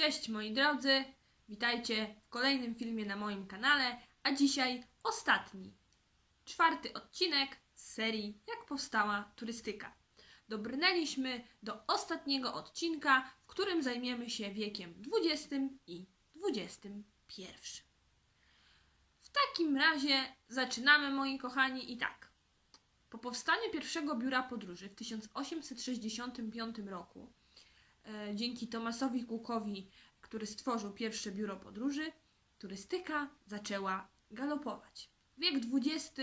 Cześć moi drodzy, witajcie w kolejnym filmie na moim kanale, a dzisiaj ostatni, czwarty odcinek z serii Jak powstała turystyka. Dobrnęliśmy do ostatniego odcinka, w którym zajmiemy się wiekiem XX i XXI. W takim razie zaczynamy moi kochani i tak. Po powstaniu pierwszego biura podróży w 1865 roku dzięki Tomasowi Cookowi, który stworzył pierwsze biuro podróży, turystyka zaczęła galopować. Wiek XX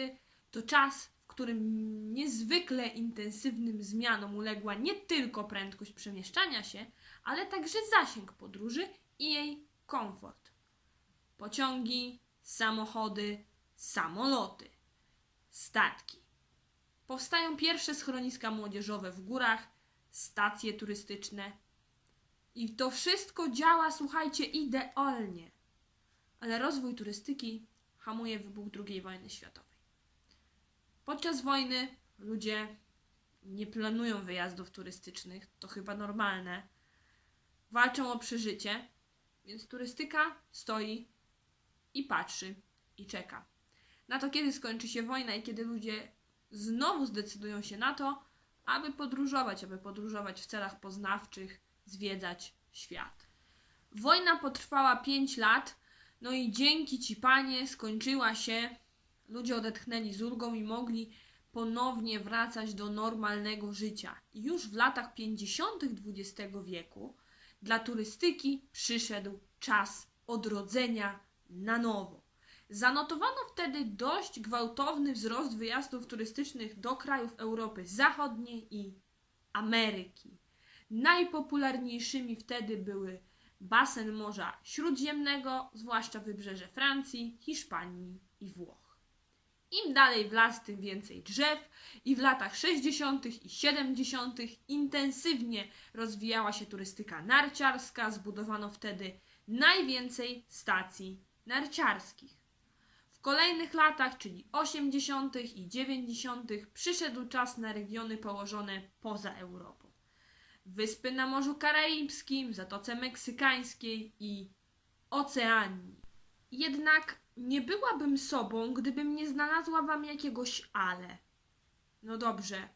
to czas, w którym niezwykle intensywnym zmianom uległa nie tylko prędkość przemieszczania się, ale także zasięg podróży i jej komfort. Pociągi, samochody, samoloty, statki. Powstają pierwsze schroniska młodzieżowe w górach, stacje turystyczne. I to wszystko działa, słuchajcie, idealnie. Ale rozwój turystyki hamuje wybuch II wojny światowej. Podczas wojny ludzie nie planują wyjazdów turystycznych, to chyba normalne. Walczą o przeżycie, więc turystyka stoi i patrzy i czeka. Na to, kiedy skończy się wojna i kiedy ludzie znowu zdecydują się na to, aby podróżować, aby podróżować w celach poznawczych, zwiedzać świat. Wojna potrwała 5 lat, no i dzięki ci panie skończyła się. Ludzie odetchnęli z ulgą i mogli ponownie wracać do normalnego życia. I już w latach 50. XX wieku dla turystyki przyszedł czas odrodzenia na nowo. Zanotowano wtedy dość gwałtowny wzrost wyjazdów turystycznych do krajów Europy Zachodniej i Ameryki. Najpopularniejszymi wtedy były basen Morza Śródziemnego, zwłaszcza wybrzeże Francji, Hiszpanii i Włoch. Im dalej w las, tym więcej drzew i w latach 60. i 70. intensywnie rozwijała się turystyka narciarska, zbudowano wtedy najwięcej stacji narciarskich. W kolejnych latach, czyli 80. i 90., przyszedł czas na regiony położone poza Europą. Wyspy na Morzu Karaibskim, Zatoce Meksykańskiej i Oceanii. Jednak nie byłabym sobą, gdybym nie znalazła wam jakiegoś ale. No dobrze,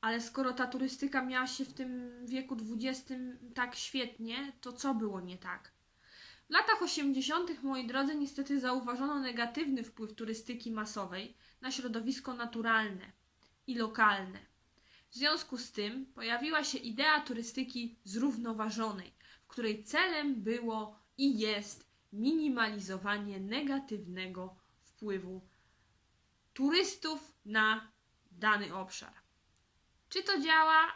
ale skoro ta turystyka miała się w tym wieku XX tak świetnie, to co było nie tak? W latach 80., moi drodzy, niestety zauważono negatywny wpływ turystyki masowej na środowisko naturalne i lokalne. W związku z tym pojawiła się idea turystyki zrównoważonej, w której celem było i jest minimalizowanie negatywnego wpływu turystów na dany obszar. Czy to działa?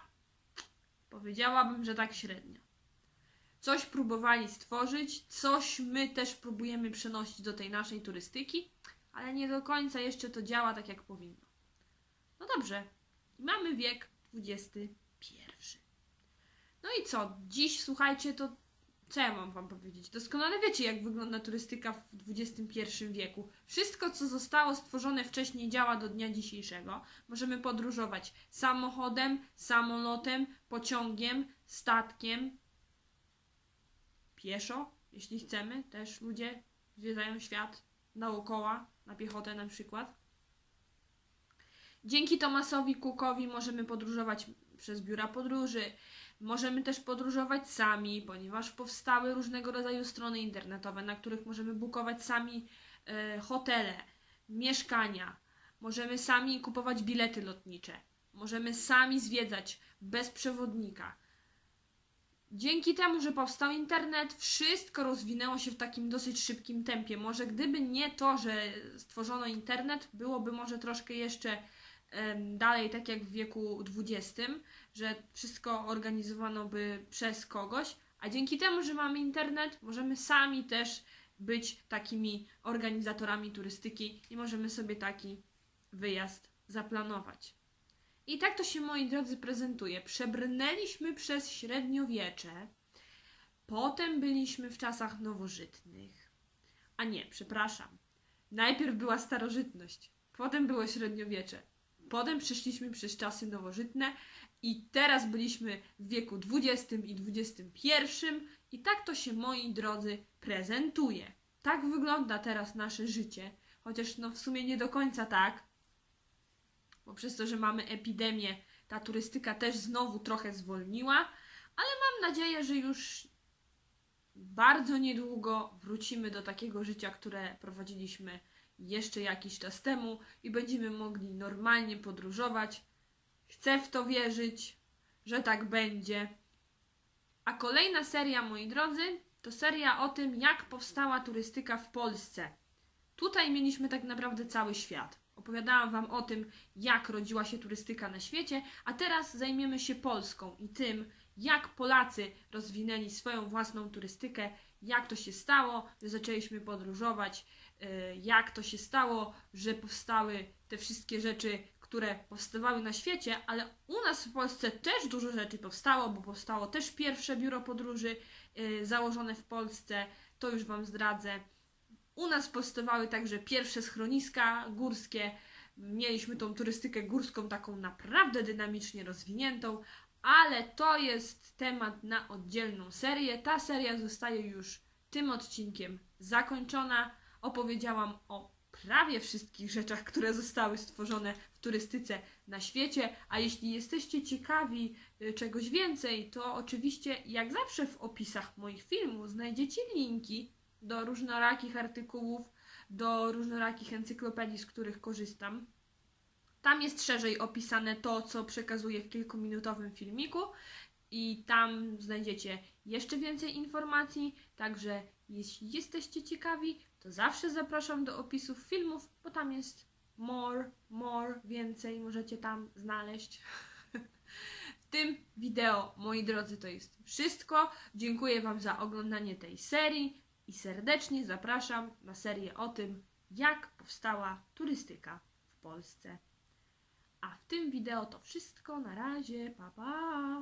Powiedziałabym, że tak średnio. Coś próbowali stworzyć, coś my też próbujemy przenosić do tej naszej turystyki, ale nie do końca jeszcze to działa tak, jak powinno. No dobrze, mamy wiek XXI. No i co? Dziś słuchajcie, to co ja mam wam powiedzieć? Doskonale wiecie, jak wygląda turystyka w XXI wieku. Wszystko, co zostało stworzone wcześniej, działa do dnia dzisiejszego. Możemy podróżować samochodem, samolotem, pociągiem, statkiem, pieszo, jeśli chcemy. Też ludzie zwiedzają świat naokoła, na piechotę na przykład. Dzięki Tomasowi Cookowi możemy podróżować przez biura podróży. Możemy też podróżować sami, ponieważ powstały różnego rodzaju strony internetowe, na których możemy bukować sami e, hotele, mieszkania. Możemy sami kupować bilety lotnicze. Możemy sami zwiedzać bez przewodnika. Dzięki temu, że powstał internet, wszystko rozwinęło się w takim dosyć szybkim tempie. Może gdyby nie to, że stworzono internet, byłoby może troszkę jeszcze dalej, tak jak w wieku XX, że wszystko organizowano by przez kogoś, a dzięki temu, że mamy internet, możemy sami też być takimi organizatorami turystyki i możemy sobie taki wyjazd zaplanować. I tak to się, moi drodzy, prezentuje. Przebrnęliśmy przez średniowiecze, potem byliśmy w czasach nowożytnych. A nie, przepraszam. Najpierw była starożytność, potem było średniowiecze, potem przeszliśmy przez czasy nowożytne i teraz byliśmy w wieku XX i XXI I tak to się, moi drodzy, prezentuje. Tak wygląda teraz nasze życie. Chociaż no w sumie nie do końca tak, bo przez to, że mamy epidemię, ta turystyka też znowu trochę zwolniła, ale mam nadzieję, że już bardzo niedługo wrócimy do takiego życia, które prowadziliśmy jeszcze jakiś czas temu i będziemy mogli normalnie podróżować. Chcę w to wierzyć, że tak będzie. A kolejna seria, moi drodzy, to seria o tym, jak powstała turystyka w Polsce. Tutaj mieliśmy tak naprawdę cały świat. Opowiadałam Wam o tym, jak rodziła się turystyka na świecie, a teraz zajmiemy się Polską i tym, jak Polacy rozwinęli swoją własną turystykę, jak to się stało, że zaczęliśmy podróżować, yy, jak to się stało, że powstały te wszystkie rzeczy, które powstawały na świecie, ale u nas w Polsce też dużo rzeczy powstało, bo powstało też pierwsze biuro podróży yy, założone w Polsce, to już Wam zdradzę. U nas powstawały także pierwsze schroniska górskie. Mieliśmy tą turystykę górską taką naprawdę dynamicznie rozwiniętą, ale to jest temat na oddzielną serię. Ta seria zostaje już tym odcinkiem zakończona. Opowiedziałam o prawie wszystkich rzeczach, które zostały stworzone w turystyce na świecie, a jeśli jesteście ciekawi y, czegoś więcej, to oczywiście jak zawsze w opisach moich filmów znajdziecie linki do różnorakich artykułów, do różnorakich encyklopedii, z których korzystam. Tam jest szerzej opisane to, co przekazuję w kilkuminutowym filmiku i tam znajdziecie jeszcze więcej informacji. Także jeśli jesteście ciekawi, to zawsze zapraszam do opisów filmów, bo tam jest more, more, więcej możecie tam znaleźć. W tym wideo, moi drodzy, to jest wszystko. Dziękuję Wam za oglądanie tej serii i serdecznie zapraszam na serię o tym, jak powstała turystyka w Polsce. A w tym wideo to wszystko. Na razie. Pa, pa.